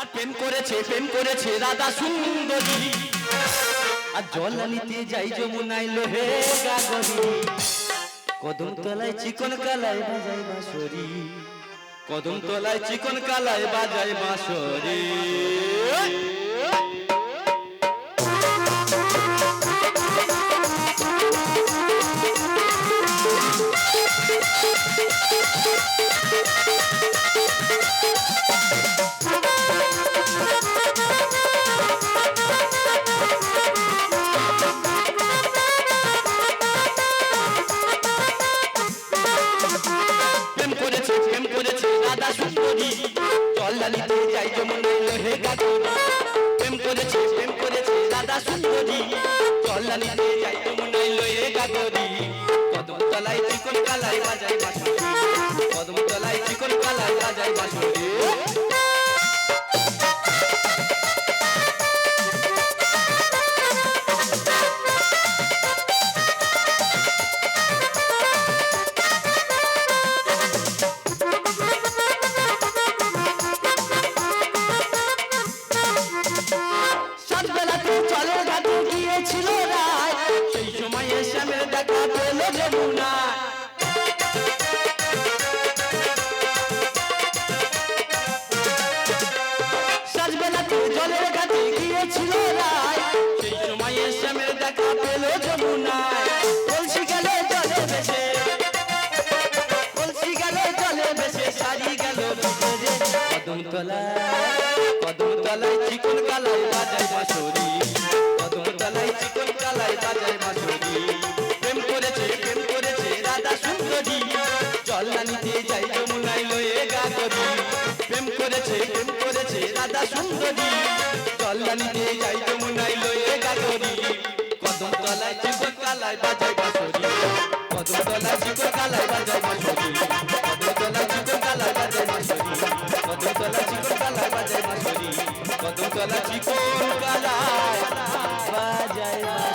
আর প্রেম করেছে প্রেম করেছে রাধা সুন্দরী। আর জল নিতে যাই যমুনাই লোহে গাগরি। কদম তলায় চিকন কালায় বাজায় বাঁশরি। কদম তলায় চিকন কালায় বাজায় বাঁশরি। প্রেম রাধা সুন্দরী চল্লালিতে যাই যমুনায় লোহে গাড়ি প্রেম করেছে প্রেম করেছে রাধা সুন্দরী চল্লালিতে যাই যমুনায় লোহে গাড়ি কদম তলায় চিকন কালায় বাজায় বাঁশরি কদম তলায় চিকন কালায় বাজায় বাঁশরি চলে ঘাটে গিয়েছিল রায়। সেই সময়ে শ্যামের দেখা পেল যমুনা। জলের ঘাটে গিয়েছিল রায়। সেই সময়ে শ্যামের দেখা জলে জলে কদম তলায় কদম তলায় চিকন কালাই যমুনাই লয়ে গাগরি প্রেম করেছে প্রেম করেছে রাধা সুন্দরী। জল যাই যমুনাই লয়ে গাগরি কদম তলায় চিকন কালাই বাজায় বাঁশরি। কদম তলায় চিকন কালাই বাজায় বাঁশরি। কদম তলায় চিকন কালাই বাজায় বাঁশরি। কদম তলায় চিকন কালাই বাজায় বাঁশরি। কদম তলায় চিকন কালাই বাজায় বাঁশরি।